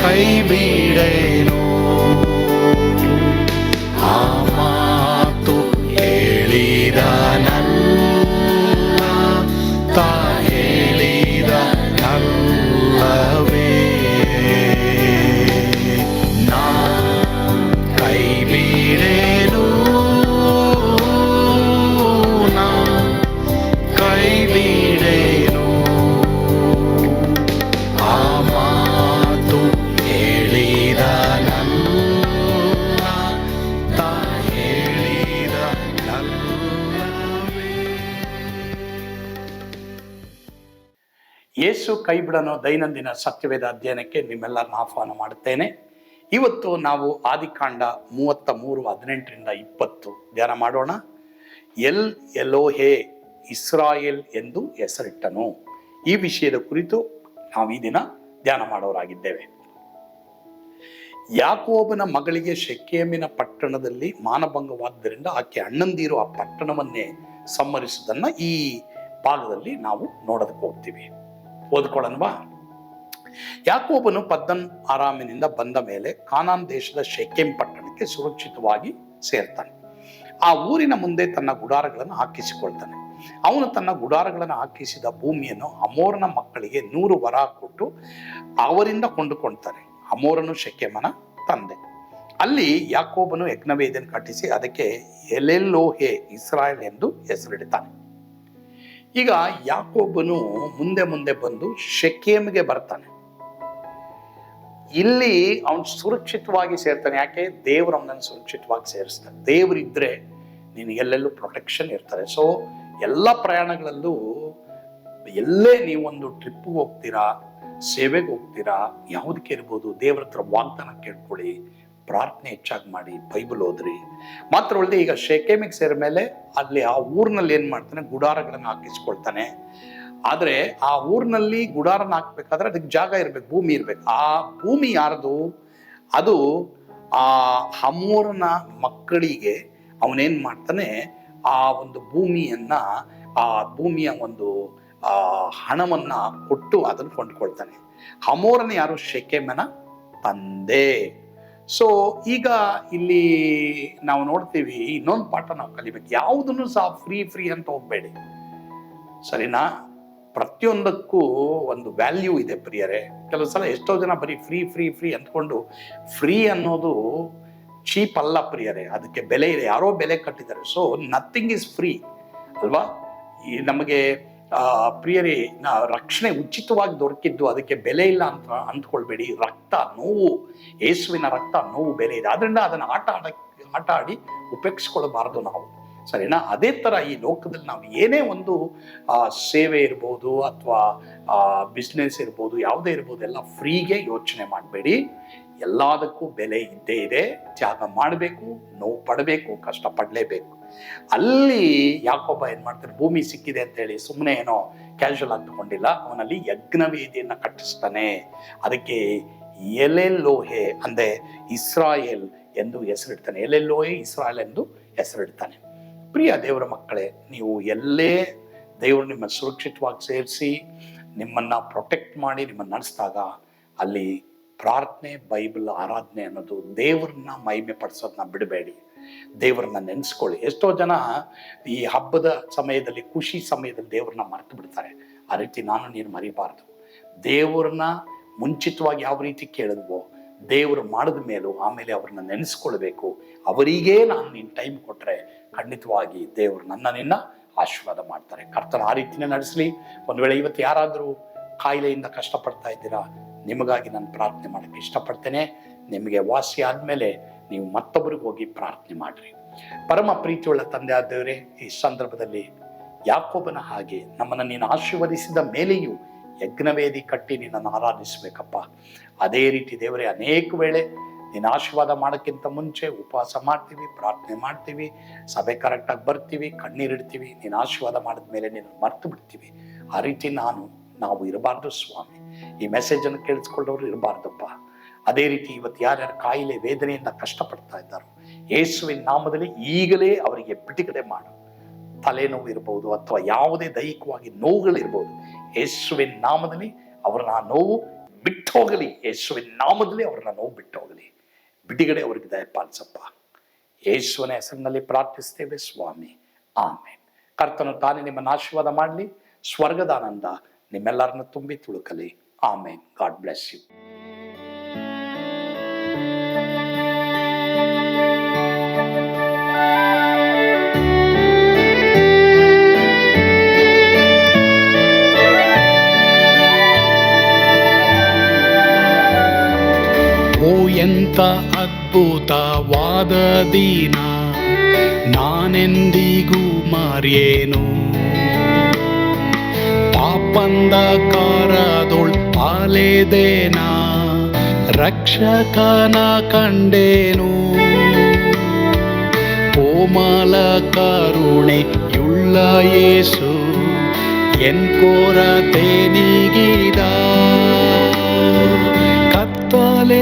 ಕೈ ಬಿಡೇನು ಯೇಸು ಕೈ ಬಿಡನೋ ದೈನಂದಿನ ಸತ್ಯವೇದ ಅಧ್ಯಯನಕ್ಕೆ ನಿಮ್ಮೆಲ್ಲರನ್ನ ಆಹ್ವಾನ ಮಾಡುತ್ತೇನೆ. ಇವತ್ತು ನಾವು ಆದಿಕಾಂಡ ಮೂವತ್ತ ಮೂರು ಹದಿನೆಂಟರಿಂದ ಇಪ್ಪತ್ತು ಧ್ಯಾನ ಮಾಡೋಣ. ಎಲ್ ಎಲೋಹೆ ಇಸ್ರಾಯೇಲ್ ಎಂದು ಹೆಸರಿಟ್ಟನು. ಈ ವಿಷಯದ ಕುರಿತು ನಾವು ಈ ದಿನ ಧ್ಯಾನ ಮಾಡೋರಾಗಿದ್ದೇವೆ. ಯಾಕೋಬನ ಮಗಳಿಗೆ ಶೆಕೇಮಿನ ಪಟ್ಟಣದಲ್ಲಿ ಮಾನಭಂಗವಾದ್ದರಿಂದ ಆಕೆ ಅಣ್ಣಂದಿರು ಆ ಪಟ್ಟಣವನ್ನೇ ಸಮ್ಮರಿಸುವುದನ್ನು ಈ ಭಾಗದಲ್ಲಿ ನಾವು ನೋಡೋದಕ್ಕೆ ಹೋಗ್ತೀವಿ. ಓದ್ಕೊಳ್ಳೋಣವಾ ಯಾಕೋಬನು ಪದ್ದನ್ ಆರಾಮಿನಿಂದ ಬಂದ ಮೇಲೆ ಕಾನಾನ್ ದೇಶದ ಶೆಕೆಂ ಪಟ್ಟಣಕ್ಕೆ ಸುರಕ್ಷಿತವಾಗಿ ಸೇರ್ತಾನೆ. ಆ ಊರಿನ ಮುಂದೆ ತನ್ನ ಗುಡಾರಗಳನ್ನು ಹಾಕಿಸಿಕೊಳ್ತಾನೆ. ಅವನು ತನ್ನ ಗುಡಾರಗಳನ್ನು ಹಾಕಿಸಿದ ಭೂಮಿಯನ್ನು ಅಮೋರನ ಮಕ್ಕಳಿಗೆ ನೂರು ವರ ಕೊಟ್ಟು ಅವರಿಂದ ಕೊಂಡುಕೊಳ್ತಾನೆ. ಅಮೋರನು ಶೆಕೆಮನ ತಂದೆ. ಅಲ್ಲಿ ಯಾಕೋಬನು ಯಜ್ಞವೇದನ್ ಕಟ್ಟಿಸಿ ಅದಕ್ಕೆ ಎಲೆಲ್ಲೋಹೆ ಇಸ್ರಾಯೇಲ್ ಎಂದು ಹೆಸರಿಡ್ತಾನೆ. ಈಗ ಯಾಕೊಬ್ಬನು ಮುಂದೆ ಮುಂದೆ ಬಂದು ಶೆಕೇಮ್ಗೆ ಬರ್ತಾನೆ. ಇಲ್ಲಿ ಅವನು ಸುರಕ್ಷಿತವಾಗಿ ಸೇರ್ತಾನೆ. ಯಾಕೆ? ದೇವರು ಅವನನ್ನು ಸುರಕ್ಷಿತವಾಗಿ ಸೇರಿಸ್ತಾನೆ. ದೇವರಿದ್ರೆ ನಿನಗೆ ಎಲ್ಲೆಲ್ಲೂ ಪ್ರೊಟೆಕ್ಷನ್ ಇರ್ತಾರೆ. ಸೊ ಎಲ್ಲ ಪ್ರಯಾಣಗಳಲ್ಲೂ ಎಲ್ಲೇ ನೀವೊಂದು ಟ್ರಿಪ್ಪಿಗೆ ಹೋಗ್ತೀರಾ, ಸೇವೆಗೆ ಹೋಗ್ತೀರಾ, ಯಾವುದಕ್ಕೆ ಇರ್ಬೋದು? ದೇವ್ರ ಹತ್ರ ವಾಗ್ದಾನ ಕೇಳ್ಕೊಳ್ಳಿ. ಪ್ರಾರ್ಥನೆ ಹೆಚ್ಚಾಗಿ ಮಾಡಿ ಬೈಬಲ್ ಓದ್ರಿ. ಮಾತ್ರ ಮಾತ್ರವಲ್ಲದೆ ಈಗ ಶೇಕೆಮಿಗೆ ಸೇರ ಮೇಲೆ ಅಲ್ಲಿ ಆ ಊರಿನಲ್ಲಿ ಏನು ಮಾಡ್ತಾನೆ? ಗುಡಾರಗಳನ್ನು ಹಾಕಿಸ್ಕೊಳ್ತಾನೆ. ಆದರೆ ಆ ಊರಿನಲ್ಲಿ ಗುಡಾರನ ಹಾಕ್ಬೇಕಾದ್ರೆ ಅದಕ್ಕೆ ಜಾಗ ಇರಬೇಕು, ಭೂಮಿ ಇರ್ಬೇಕು. ಆ ಭೂಮಿ ಯಾರ್ದು? ಅದು ಆ ಹಮೋರನ ಮಕ್ಕಳಿಗೆ ಅವನೇನು ಮಾಡ್ತಾನೆ? ಆ ಒಂದು ಭೂಮಿಯನ್ನು, ಆ ಭೂಮಿಯ ಒಂದು, ಆ ಹಣವನ್ನು ಕೊಟ್ಟು ಅದನ್ನು ಕೊಂಡ್ಕೊಳ್ತಾನೆ. ಹಮೋರನ ಯಾರು? ಶೆಕೆಮನ ತಂದೆ. ಸೊ ಈಗ ಇಲ್ಲಿ ನಾವು ನೋಡ್ತೀವಿ ಇನ್ನೊಂದು ಪಾಠ ನಾವು ಕಲಿಬೇಕು. ಯಾವುದನ್ನು ಸಹ ಫ್ರೀ ಫ್ರೀ ಅಂತ ಹೋಗ್ಬೇಡಿ. ಸರಿನಾ? ಪ್ರತಿಯೊಂದಕ್ಕೂ ಒಂದು ವ್ಯಾಲ್ಯೂ ಇದೆ ಪ್ರಿಯರೇ. ಕೆಲವು ಸಲ ಎಷ್ಟೋ ಜನ ಬರೀ ಫ್ರೀ ಫ್ರೀ ಫ್ರೀ ಅಂದ್ಕೊಂಡು ಫ್ರೀ ಅನ್ನೋದು ಚೀಪ್ ಅಲ್ಲ ಪ್ರಿಯರೇ. ಅದಕ್ಕೆ ಬೆಲೆ ಇದೆ. ಯಾರೋ ಬೆಲೆ ಕಟ್ಟಿದ್ದಾರೆ. ಸೊ ನಥಿಂಗ್ ಇಸ್ ಫ್ರೀ ಅಲ್ವಾ? ಈ ನಮಗೆ ಪ್ರಿಯರೇ, ನಾ ರಕ್ಷಣೆ ಉಚಿತವಾಗಿ ದೊರಕಿದ್ದು ಅದಕ್ಕೆ ಬೆಲೆ ಇಲ್ಲ ಅಂತ ಅಂದ್ಕೊಳ್ಬೇಡಿ. ರಕ್ತ, ನೋವು, ಯೇಸುವಿನ ರಕ್ತ, ನೋವು ಬೆಲೆ ಇದೆ. ಆದ್ರಿಂದ ಅದನ್ನು ಆಟ ಆಡ ಆಟ ಆಡಿ ಉಪಯೋಗಿಸ್ಕೊಳ್ಬಾರ್ದು ನಾವು. ಸರಿನಾ? ಅದೇ ತರ ಈ ಲೋಕದಲ್ಲಿ ನಾವು ಏನೇ ಒಂದು ಸೇವೆ ಇರ್ಬೋದು ಅಥವಾ ಬಿಸ್ನೆಸ್ ಇರ್ಬೋದು, ಯಾವುದೇ ಇರ್ಬೋದು, ಎಲ್ಲ ಫ್ರೀಗೆ ಯೋಚನೆ ಮಾಡಬೇಡಿ. ಎಲ್ಲದಕ್ಕೂ ಬೆಲೆ ಇದ್ದೇ ಇದೆ. ತ್ಯಾಗ ಮಾಡಬೇಕು, ನೋವು ಪಡಬೇಕು ಕಷ್ಟ ಪಡಲೇಬೇಕು ಅಲ್ಲಿ ಯಾಕೊಬ್ಬ ಏನು ಮಾಡ್ತಾರೆ ಭೂಮಿ ಸಿಕ್ಕಿದೆ ಅಂತ ಹೇಳಿ ಸುಮ್ಮನೆ ಏನೋ ಕ್ಯಾಶುವಲ್ ಆಗಿ ತಗೊಂಡಿಲ್ಲ. ಅವನಲ್ಲಿ ಯಜ್ಞವೇದಿಯನ್ನು ಕಟ್ಟಿಸ್ತಾನೆ. ಅದಕ್ಕೆ ಎಲೆ ಲೋಹೆ ಅಂದ್ರೆ ಇಸ್ರಾಯೇಲ್ ಎಂದು ಹೆಸರಿಡ್ತಾನೆ. ಲೋಹೆ ಇಸ್ರಾಯೇಲ್ ಎಂದು ಹೆಸರಿಡ್ತಾನೆ. ಪ್ರಿಯ ದೇವರ ಮಕ್ಕಳೇ, ನೀವು ಎಲ್ಲೇ ದೇವರು ನಿಮ್ಮ ಸುರಕ್ಷಿತವಾಗಿ ಸೇರಿಸಿ, ನಿಮ್ಮನ್ನ ಪ್ರೊಟೆಕ್ಟ್ ಮಾಡಿ, ನಿಮ್ಮನ್ನ ನಡೆಸಿದಾಗ ಅಲ್ಲಿ ಪ್ರಾರ್ಥನೆ, ಬೈಬಲ್, ಆರಾಧನೆ ಅನ್ನೋದು ದೇವ್ರನ್ನ ಮಹಿಮೆ ಪಡಿಸೋದನ್ನ ಬಿಡಬೇಡಿ. ದೇವ್ರನ್ನ ನೆನೆಸ್ಕೊಳ್ಳಿ. ಎಷ್ಟೋ ಜನ ಈ ಹಬ್ಬದ ಸಮಯದಲ್ಲಿ, ಖುಷಿ ಸಮಯದಲ್ಲಿ ದೇವ್ರನ್ನ ಮರೆತು ಬಿಡ್ತಾರೆ. ಆ ರೀತಿ ನಾನು ನೀನು ಮರಿಬಾರ್ದು. ದೇವ್ರನ್ನ ಮುಂಚಿತವಾಗಿ ಯಾವ ರೀತಿ ಕೇಳಿದ್ವೋ, ದೇವರು ಮಾಡಿದ ಮೇಲೂ ಆಮೇಲೆ ಅವ್ರನ್ನ ನೆನೆಸ್ಕೊಳ್ಬೇಕು. ಅವರಿಗೇ ನಾನು ನೀನು ಟೈಮ್ ಕೊಟ್ರೆ ಖಂಡಿತವಾಗಿ ದೇವರು ನನ್ನ ನಿನ್ನ ಆಶೀರ್ವಾದ ಮಾಡ್ತಾರೆ. ಕರ್ತನ ಆ ರೀತಿನೇ ನಡೆಸಲಿ. ಒಂದು ವೇಳೆ ಇವತ್ತು ಯಾರಾದರೂ ಕಾಯಿಲೆಯಿಂದ ಕಷ್ಟಪಡ್ತಾ ಇದ್ದೀರಾ, ನಿಮಗಾಗಿ ನಾನು ಪ್ರಾರ್ಥನೆ ಮಾಡೋಕ್ಕೆ ಇಷ್ಟಪಡ್ತೇನೆ. ನಿಮಗೆ ವಾಸಿ ಆದಮೇಲೆ ನೀವು ಮತ್ತೊಬ್ಬರಿಗೆ ಹೋಗಿ ಪ್ರಾರ್ಥನೆ ಮಾಡ್ರಿ. ಪರಮ ಪ್ರೀತಿಯುಳ್ಳ ತಂದೆ ಆದವರೇ ಈ ಸಂದರ್ಭದಲ್ಲಿ ಯಾಕೋಬನ ಹಾಗೆ ನಮ್ಮನ್ನು ನೀನು ಆಶೀರ್ವದಿಸಿದ ಮೇಲೆಯೂ ಯಜ್ಞವೇದಿ ಕಟ್ಟಿ ನಿನ್ನನ್ನು ಆರಾಧಿಸಬೇಕಪ್ಪ. ಅದೇ ರೀತಿ ದೇವರೇ, ಅನೇಕ ವೇಳೆ ನೀನು ಆಶೀರ್ವಾದ ಮಾಡೋಕ್ಕಿಂತ ಮುಂಚೆ ಉಪವಾಸ ಮಾಡ್ತೀವಿ, ಪ್ರಾರ್ಥನೆ ಮಾಡ್ತೀವಿ, ಸಭೆ ಕರೆಕ್ಟಾಗಿ ಬರ್ತೀವಿ ಕಣ್ಣೀರಿಡ್ತೀವಿ ನೀನು ಆಶೀರ್ವಾದ ಮಾಡಿದ ಮೇಲೆ ನೀನು ಮರ್ತು ಬಿಡ್ತೀವಿ. ಆ ರೀತಿ ನಾನು, ನಾವು ಇರಬಾರ್ದು ಸ್ವಾಮಿ. ಈ ಮೆಸೇಜನ್ನು ಕೇಳಿಸ್ಕೊಳ್ಳೋರು ಇರಬಾರ್ದಪ್ಪ. ಅದೇ ರೀತಿ ಇವತ್ತು ಯಾರ್ಯಾರು ಕಾಯಿಲೆ ವೇದನೆಯಿಂದ ಕಷ್ಟಪಡ್ತಾ ಇದ್ದಾರೋ, ಯೇಸುವಿನ ನಾಮದಲ್ಲಿ ಈಗಲೇ ಅವರಿಗೆ ಬಿಡುಗಡೆ ಮಾಡು. ತಲೆನೋವು ಇರ್ಬೋದು ಅಥವಾ ಯಾವುದೇ ದೈಹಿಕವಾಗಿ ನೋವುಗಳಿರ್ಬೋದು, ಯೇಸುವಿನ ನಾಮದಲ್ಲಿ ಅವ್ರನ್ನ ನೋವು ಬಿಟ್ಟು ಹೋಗಲಿ. ಯೇಸುವಿನ ನಾಮದಲ್ಲಿ ಅವ್ರನ್ನ ನೋವು ಬಿಟ್ಟು ಹೋಗಲಿ. ಬಿಡುಗಡೆ ಅವರಿಗೆ ದಯಪಾಲಿಸಪ್ಪ. ಯೇಸುವಿನ ಹೆಸರಿನಲ್ಲಿ ಪ್ರಾರ್ಥಿಸ್ತೇವೆ ಸ್ವಾಮಿ. ಆಮೇನ್. ಕರ್ತನು ತಾನೇ ನಿಮ್ಮನ್ನು ಆಶೀರ್ವಾದ ಮಾಡಲಿ. ಸ್ವರ್ಗದಾನಂದ ನಿಮ್ಮೆಲ್ಲರನ್ನು ತುಂಬಿ ತುಳುಕಲಿ. ಆಮೇನ್. God bless you. ಎಂತ ಅದ್ಭುತವಾದ ದಿನ ನಾನೆಂದಿಗೂ ಮರೆಯೇನು ಪಾಪಂದ ಕಾರದೊಳ್ ಅಲೆದೇನ ರಕ್ಷಕನ ಕಂಡೇನು ಕೋಮಲ ಕರುಣೆಯುಳ್ಳ ಯೇಸು ಎನ್ ಕೊರತೆ ನೀಗಿದ ಕತ್ತಲೆ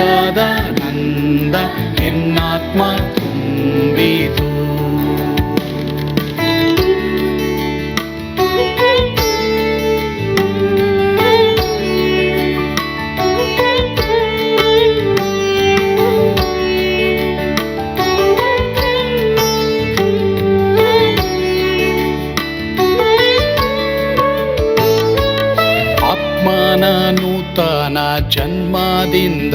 ನಂದ ಎನ್ನಾತ್ಮ ತುಂಬಿತು. ನೂತನ ಜನ್ಮದಿಂದ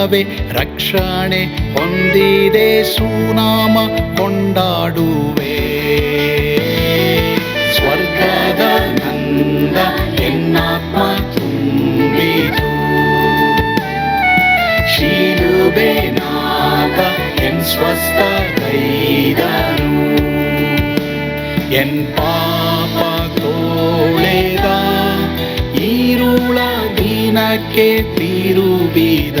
ಮೂಲವೇ ರಕ್ಷಣೆ ಹೊಂದಿದೆ ಸುನಾಮ ಕೊಂಡಾಡುವೆ ಸ್ವರ್ಗದ ನಂದ ಎನ್ನಾತ್ಮ ತುಂಬಿತು ಶಿಲುಬೆನಾದ ಎನ್ ಸ್ವಸ್ಥ ಕೈದನು ಎನ್ ಪಾಪ ತೋಳೆದ ಈರುಳ ದಿನಕ್ಕೆ ತಿರುಬಿದ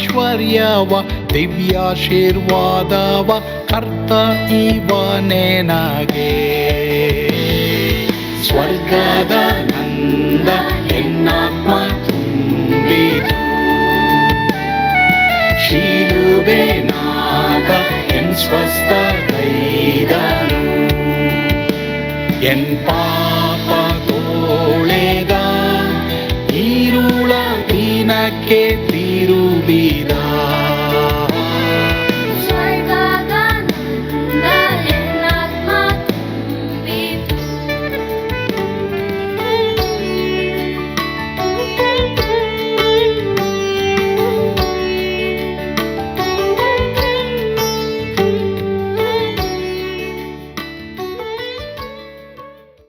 ಐಶ್ವರ್ಯವ, ದಿವ್ಯಾಶೀರ್ವಾದವ, ಕರ್ತ ಇವನೇ ನಗೆ ಸ್ವರ್ಗದ ನಂದ ಎನ್ನಾತ್ಮ ತುಂಬಿತು. ಶಿಲುಬೆನಾದ ಎನ್ ಸ್ವಸ್ಥ ಕೈದನು. ಎನ್ ಪಾಪ ತೋಳೆದ ಈರುಳ ದಿನಕ್ಕೆ ತಿರುಬಿದ